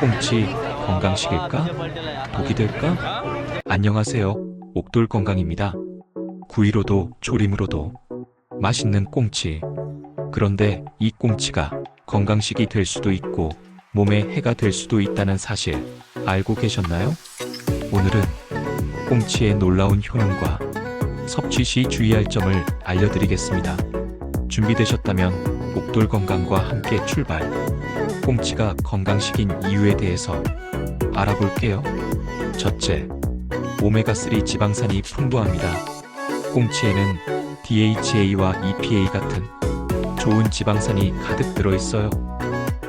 꽁치 건강식일까? 독이 될까? 안녕하세요. 옥돌 건강입니다. 구이로도 조림으로도 맛있는 꽁치. 그런데 이 꽁치가 건강식이 될 수도 있고 몸에 해가 될 수도 있다는 사실 알고 계셨나요? 오늘은 꽁치의 놀라운 효능과 섭취 시 주의할 점을 알려드리겠습니다. 준비되셨다면 옥돌 건강과 함께 출발. 꽁치가 건강식인 이유에 대해서 알아볼게요. 첫째, 오메가3 지방산이 풍부합니다. 꽁치에는 DHA와 EPA 같은 좋은 지방산이 가득 들어 있어요.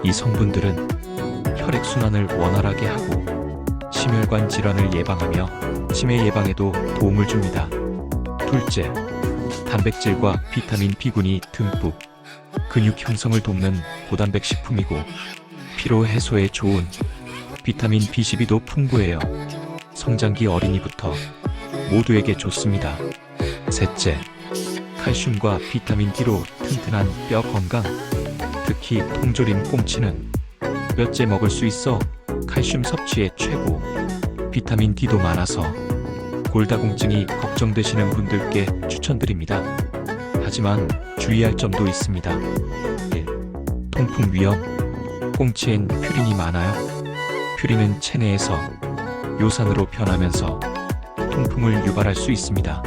이 성분들은 혈액순환을 원활하게 하고 심혈관 질환을 예방하며 치매 예방에도 도움을 줍니다. 둘째, 단백질과 비타민 B군이 듬뿍 근육 형성을 돕는 고단백 식품이고 피로 해소에 좋은 비타민 B12도 풍부해요. 성장기 어린이부터 모두에게 좋습니다. 셋째, 칼슘과 비타민 D로 튼튼한 뼈 건강. 특히 통조림 꽁치는 몇째 먹을 수 있어 칼슘 섭취에 최고. 비타민 D도 많아서 골다공증이 걱정되시는 분들께 추천드립니다. 하지만 주의할 점도 있습니다. 1. 통풍 위험. 꽁치엔 퓨린이 많아요. 퓨린은 체내에서 요산으로 변하면서 통풍을 유발할 수 있습니다.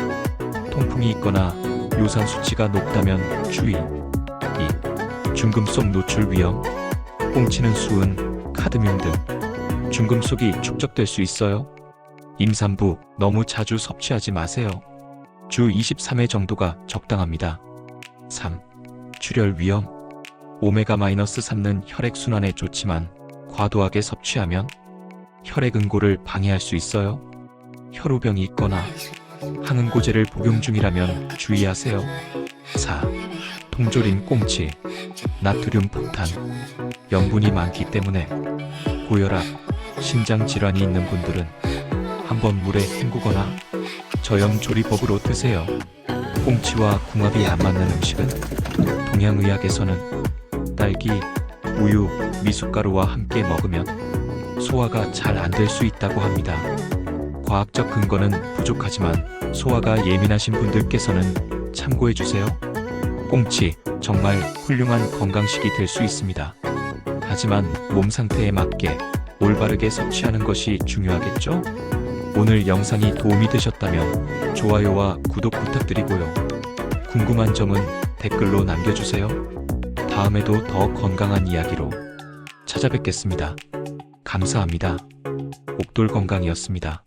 통풍이 있거나 요산 수치가 높다면 주의. 2. 중금속 노출 위험. 꽁치는 수은, 카드뮴 등 중금속이 축적될 수 있어요. 임산부 너무 자주 섭취하지 마세요. 주 23회 정도가 적당합니다. 3. 출혈 위험. 오메가-3는 혈액순환에 좋지만 과도하게 섭취하면 혈액 응고를 방해할 수 있어요. 혈우병이 있거나 항응고제를 복용 중이라면 주의하세요. 4. 통조림 꽁치. 나트륨 폭탄. 염분이 많기 때문에 고혈압, 심장 질환이 있는 분들은 한번 물에 헹구거나 저염 조리법으로 드세요. 꽁치와 궁합이 안 맞는 음식은 동양의학에서는 딸기, 우유, 미숫가루와 함께 먹으면 소화가 잘 안 될 수 있다고 합니다. 과학적 근거는 부족하지만 소화가 예민하신 분들께서는 참고해 주세요. 꽁치 정말 훌륭한 건강식이 될 수 있습니다. 하지만 몸 상태에 맞게 올바르게 섭취하는 것이 중요하겠죠? 오늘 영상이 도움이 되셨다면 좋아요와 구독 부탁드리고요. 궁금한 점은 댓글로 남겨주세요. 다음에도 더 건강한 이야기로 찾아뵙겠습니다. 감사합니다. 옥돌 건강이었습니다.